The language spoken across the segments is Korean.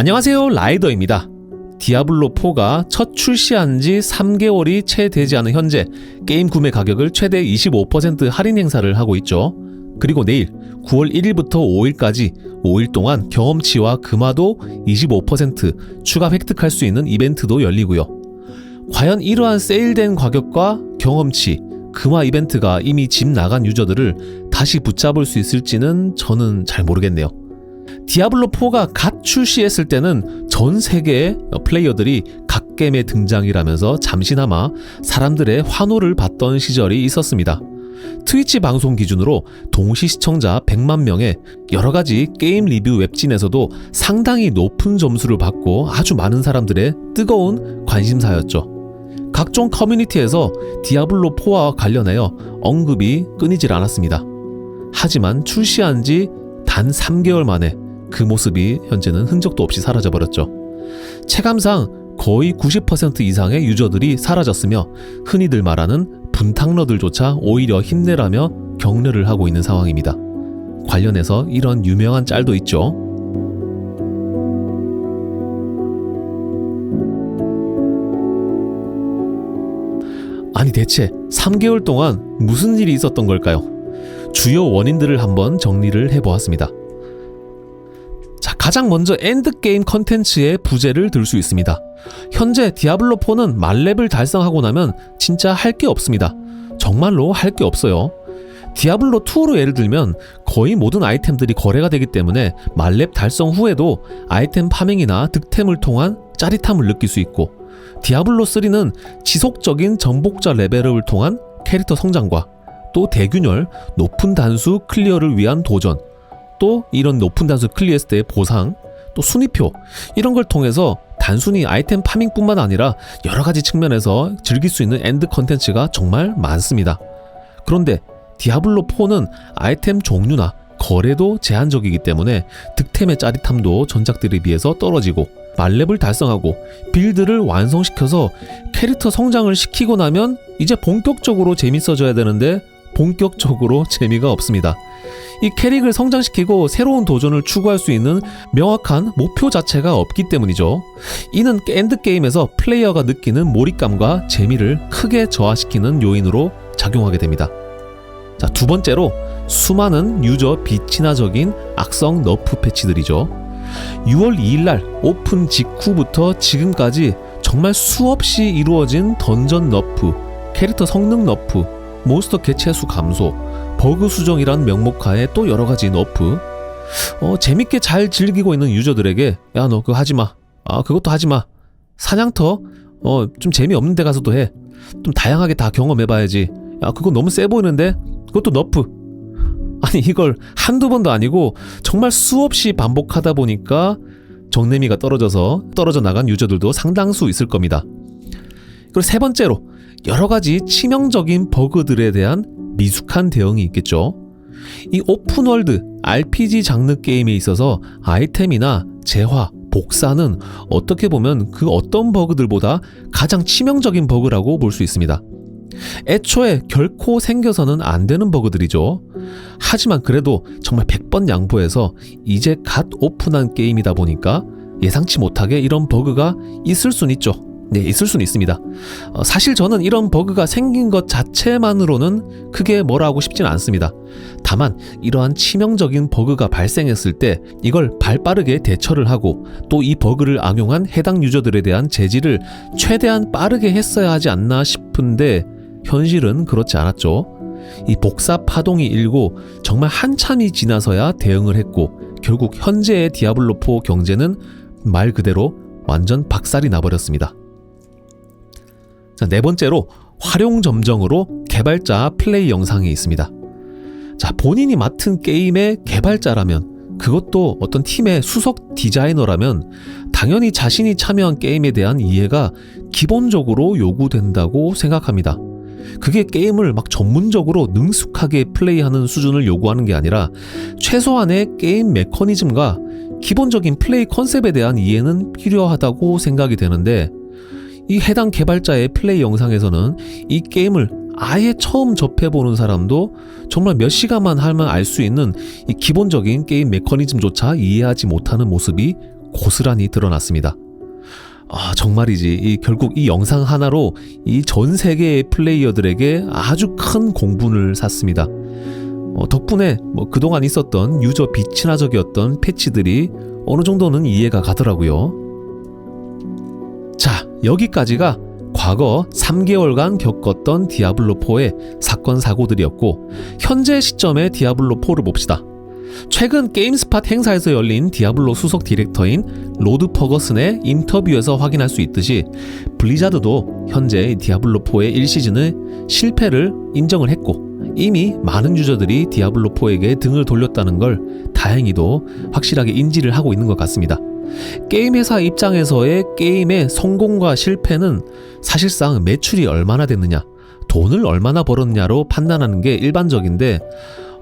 안녕하세요 라이더입니다. 디아블로4가 첫 출시한 지 3개월이 채 되지 않은 현재 게임 구매 가격을 최대 25% 할인 행사를 하고 있죠. 그리고 내일 9월 1일부터 5일까지 5일 동안 경험치와 금화도 25% 추가 획득할 수 있는 이벤트도 열리고요. 과연 이러한 세일된 가격과 경험치, 금화 이벤트가 이미 집 나간 유저들을 다시 붙잡을 수 있을지는 저는 잘 모르겠네요. 디아블로4가 갓 출시했을 때는 전 세계의 플레이어들이 각 게임에 등장이라면서 잠시나마 사람들의 환호를 받던 시절이 있었습니다. 트위치 방송 기준으로 동시 시청자 100만 명의 여러 가지 게임 리뷰 웹진에서도 상당히 높은 점수를 받고 아주 많은 사람들의 뜨거운 관심사였죠. 각종 커뮤니티에서 디아블로4와 관련하여 언급이 끊이질 않았습니다. 하지만 출시한 지 단 3개월 만에 그 모습이 현재는 흔적도 없이 사라져버렸죠. 체감상 거의 90% 이상의 유저들이 사라졌으며 흔히들 말하는 분탕러들조차 오히려 힘내라며 격려를 하고 있는 상황입니다. 관련해서 이런 유명한 짤도 있죠. 아니 대체 3개월 동안 무슨 일이 있었던 걸까요? 주요 원인들을 한번 정리를 해보았습니다. 자, 가장 먼저 엔드게임 컨텐츠의 부재를 들 수 있습니다. 현재 디아블로4는 만렙을 달성하고 나면 진짜 할 게 없습니다. 정말로 할 게 없어요. 디아블로2로 예를 들면 거의 모든 아이템들이 거래가 되기 때문에 만렙 달성 후에도 아이템 파밍이나 득템을 통한 짜릿함을 느낄 수 있고 디아블로3는 지속적인 정복자 레벨업을 통한 캐릭터 성장과 또 대균열, 높은 단수 클리어를 위한 도전, 또 이런 높은 단수 클리어했을 때의 보상, 또 순위표 이런 걸 통해서 단순히 아이템 파밍뿐만 아니라 여러 가지 측면에서 즐길 수 있는 엔드 컨텐츠가 정말 많습니다. 그런데 디아블로 4는 아이템 종류나 거래도 제한적이기 때문에 득템의 짜릿함도 전작들에 비해서 떨어지고 만렙을 달성하고 빌드를 완성시켜서 캐릭터 성장을 시키고 나면 이제 본격적으로 재밌어져야 되는데 본격적으로 재미가 없습니다. 이 캐릭을 성장시키고 새로운 도전을 추구할 수 있는 명확한 목표 자체가 없기 때문이죠. 이는 엔드게임에서 플레이어가 느끼는 몰입감과 재미를 크게 저하시키는 요인으로 작용하게 됩니다. 자, 두 번째로 수많은 유저 비친화적인 악성 너프 패치들이죠. 6월 2일 날 오픈 직후부터 지금까지 정말 수없이 이루어진 던전 너프, 캐릭터 성능 너프, 몬스터 개체 수 감소, 버그 수정이란 명목하에 또 여러 가지 너프. 어, 재밌게 잘 즐기고 있는 유저들에게 야 너 그거 하지 마. 아 그것도 하지 마. 사냥터 어 좀 재미없는 데 가서도 해. 좀 다양하게 다 경험해봐야지. 야 그거 너무 세 보이는데 그것도 너프. 아니 이걸 한두 번도 아니고 정말 수없이 반복하다 보니까 정내미가 떨어져서 떨어져 나간 유저들도 상당수 있을 겁니다. 그리고 세 번째로 여러 가지 치명적인 버그들에 대한 미숙한 대응이 있겠죠. 이 오픈월드 RPG 장르 게임에 있어서 아이템이나 재화, 복사는 어떻게 보면 그 어떤 버그들보다 가장 치명적인 버그라고 볼 수 있습니다. 애초에 결코 생겨서는 안 되는 버그들이죠. 하지만 그래도 정말 100번 양보해서 이제 갓 오픈한 게임이다 보니까 예상치 못하게 이런 버그가 있을 순 있죠. 네, 있을 수는 있습니다. 어, 사실 저는 이런 버그가 생긴 것 자체만으로는 크게 뭐라 하고 싶진 않습니다. 다만 이러한 치명적인 버그가 발생했을 때 이걸 발빠르게 대처를 하고 또 이 버그를 악용한 해당 유저들에 대한 제지를 최대한 빠르게 했어야 하지 않나 싶은데 현실은 그렇지 않았죠. 이 복사 파동이 일고 정말 한참이 지나서야 대응을 했고 결국 현재의 디아블로4 경제는 말 그대로 완전 박살이 나버렸습니다. 자, 네 번째로 활용 점정으로 개발자 플레이 영상이 있습니다. 자, 본인이 맡은 게임의 개발자라면 그것도 어떤 팀의 수석 디자이너라면 당연히 자신이 참여한 게임에 대한 이해가 기본적으로 요구된다고 생각합니다. 그게 게임을 막 전문적으로 능숙하게 플레이하는 수준을 요구하는 게 아니라 최소한의 게임 메커니즘과 기본적인 플레이 컨셉에 대한 이해는 필요하다고 생각이 되는데 이 해당 개발자의 플레이 영상에서는 이 게임을 아예 처음 접해보는 사람도 정말 몇 시간만 하면 알 수 있는 이 기본적인 게임 메커니즘조차 이해하지 못하는 모습이 고스란히 드러났습니다. 아, 정말이지. 이 결국 이 영상 하나로 이 전 세계의 플레이어들에게 아주 큰 공분을 샀습니다. 어, 덕분에 뭐 그동안 있었던 유저 비친화적이었던 패치들이 어느 정도는 이해가 가더라고요. 자, 여기까지가 과거 3개월간 겪었던 디아블로4의 사건 사고들이었고 현재 시점의 디아블로4를 봅시다. 최근 게임스팟 행사에서 열린 디아블로 수석 디렉터인 로드 퍼거슨의 인터뷰에서 확인할 수 있듯이 블리자드도 현재 디아블로4의 1시즌의 실패를 인정을 했고 이미 많은 유저들이 디아블로4에게 등을 돌렸다는 걸 다행히도 확실하게 인지를 하고 있는 것 같습니다. 게임 회사 입장에서의 게임의 성공과 실패는 사실상 매출이 얼마나 됐느냐, 돈을 얼마나 벌었냐로 판단하는 게 일반적인데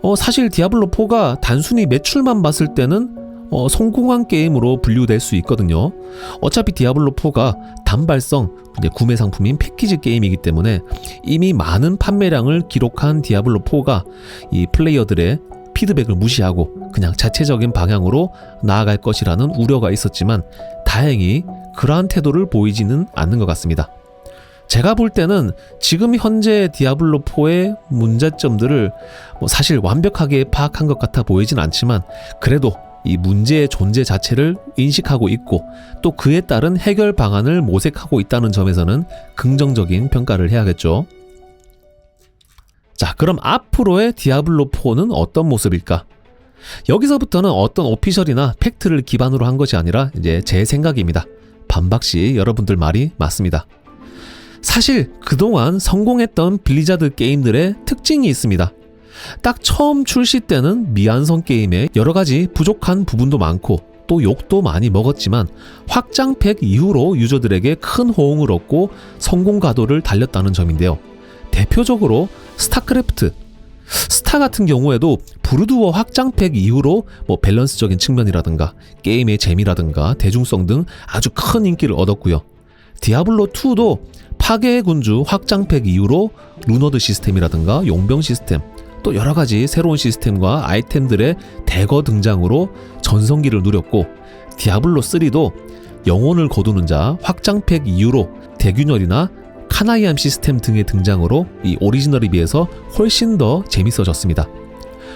어, 사실 디아블로4가 단순히 매출만 봤을 때는 어, 성공한 게임으로 분류될 수 있거든요. 어차피 디아블로4가 단발성 구매 상품인 패키지 게임이기 때문에 이미 많은 판매량을 기록한 디아블로4가 이 플레이어들의 피드백을 무시하고 그냥 자체적인 방향으로 나아갈 것이라는 우려가 있었지만 다행히 그러한 태도를 보이지는 않는 것 같습니다. 제가 볼 때는 지금 현재 디아블로4의 문제점들을 뭐 사실 완벽하게 파악한 것 같아 보이진 않지만 그래도 이 문제의 존재 자체를 인식하고 있고 또 그에 따른 해결 방안을 모색하고 있다는 점에서는 긍정적인 평가를 해야겠죠. 자, 그럼 앞으로의 디아블로4는 어떤 모습일까? 여기서부터는 어떤 오피셜이나 팩트를 기반으로 한 것이 아니라 이제 제 생각입니다. 반박시 여러분들 말이 맞습니다. 사실 그동안 성공했던 블리자드 게임들의 특징이 있습니다. 딱 처음 출시 때는 미완성 게임에 여러 가지 부족한 부분도 많고 또 욕도 많이 먹었지만 확장팩 이후로 유저들에게 큰 호응을 얻고 성공 가도를 달렸다는 점인데요. 대표적으로 스타크래프트, 스타 같은 경우에도 브루드워 확장팩 이후로 뭐 밸런스적인 측면이라든가 게임의 재미라든가 대중성 등 아주 큰 인기를 얻었고요. 디아블로 2도 파괴의 군주 확장팩 이후로 루너드 시스템이라든가 용병 시스템 또 여러 가지 새로운 시스템과 아이템들의 대거 등장으로 전성기를 누렸고 디아블로 3도 영혼을 거두는 자 확장팩 이후로 대균열이나 카나이암 시스템 등의 등장으로 이 오리지널에 비해서 훨씬 더 재밌어졌습니다.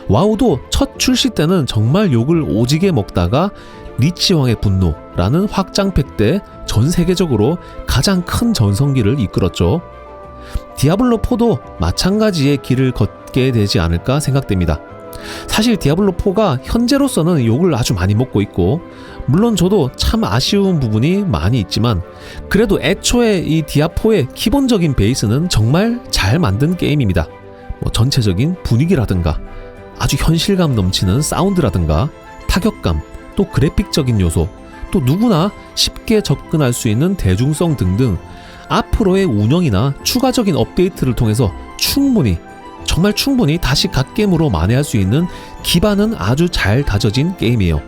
와우도 첫 출시 때는 정말 욕을 오지게 먹다가 리치왕의 분노라는 확장팩 때 전 세계적으로 가장 큰 전성기를 이끌었죠. 디아블로4도 마찬가지의 길을 걷게 되지 않을까 생각됩니다. 사실 디아블로4가 현재로서는 욕을 아주 많이 먹고 있고, 물론 저도 참 아쉬운 부분이 많이 있지만, 그래도 애초에 이 디아4의 기본적인 베이스는 정말 잘 만든 게임입니다. 뭐 전체적인 분위기라든가, 아주 현실감 넘치는 사운드라든가, 타격감, 또 그래픽적인 요소, 또 누구나 쉽게 접근할 수 있는 대중성 등등 앞으로의 운영이나 추가적인 업데이트를 통해서 충분히 정말 충분히 다시 갓겜으로 만회할 수 있는 기반은 아주 잘 다져진 게임이에요.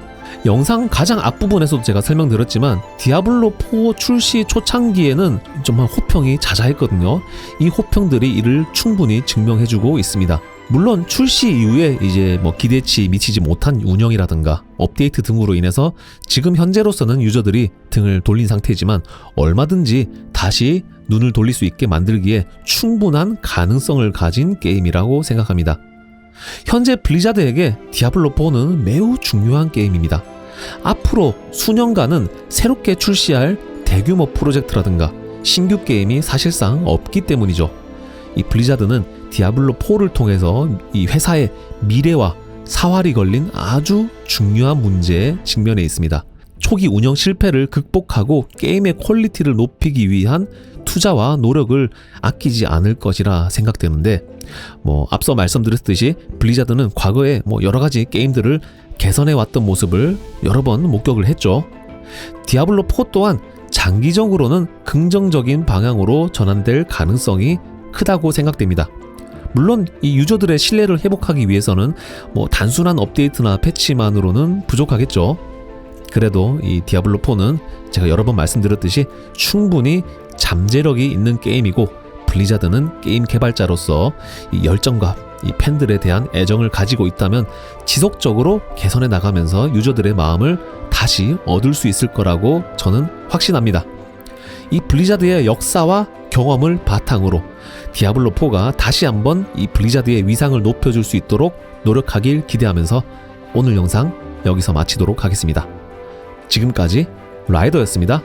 영상 가장 앞부분에서도 제가 설명드렸지만 디아블로4 출시 초창기에는 정말 호평이 자자했거든요. 이 호평들이 이를 충분히 증명해주고 있습니다. 물론 출시 이후에 이제 뭐 기대치 미치지 못한 운영이라든가 업데이트 등으로 인해서 지금 현재로서는 유저들이 등을 돌린 상태지만 얼마든지 다시 눈을 돌릴 수 있게 만들기에 충분한 가능성을 가진 게임이라고 생각합니다. 현재 블리자드에게 디아블로4는 매우 중요한 게임입니다. 앞으로 수년간은 새롭게 출시할 대규모 프로젝트라든가 신규 게임이 사실상 없기 때문이죠. 이 블리자드는 디아블로4를 통해서 이 회사의 미래와 사활이 걸린 아주 중요한 문제에 직면해 있습니다. 초기 운영 실패를 극복하고 게임의 퀄리티를 높이기 위한 투자와 노력을 아끼지 않을 것이라 생각되는데 뭐 앞서 말씀드렸듯이 블리자드는 과거에 뭐 여러 가지 게임들을 개선해 왔던 모습을 여러 번 목격을 했죠. 디아블로 4 또한 장기적으로는 긍정적인 방향으로 전환될 가능성이 크다고 생각됩니다. 물론 이 유저들의 신뢰를 회복하기 위해서는 뭐 단순한 업데이트나 패치만으로는 부족하겠죠. 그래도 이 디아블로 4는 제가 여러 번 말씀드렸듯이 충분히 잠재력이 있는 게임이고 블리자드는 게임 개발자로서 이 열정과 이 팬들에 대한 애정을 가지고 있다면 지속적으로 개선해 나가면서 유저들의 마음을 다시 얻을 수 있을 거라고 저는 확신합니다. 이 블리자드의 역사와 경험을 바탕으로 디아블로 4가 다시 한번 이 블리자드의 위상을 높여줄 수 있도록 노력하길 기대하면서 오늘 영상 여기서 마치도록 하겠습니다. 지금까지 라이더였습니다.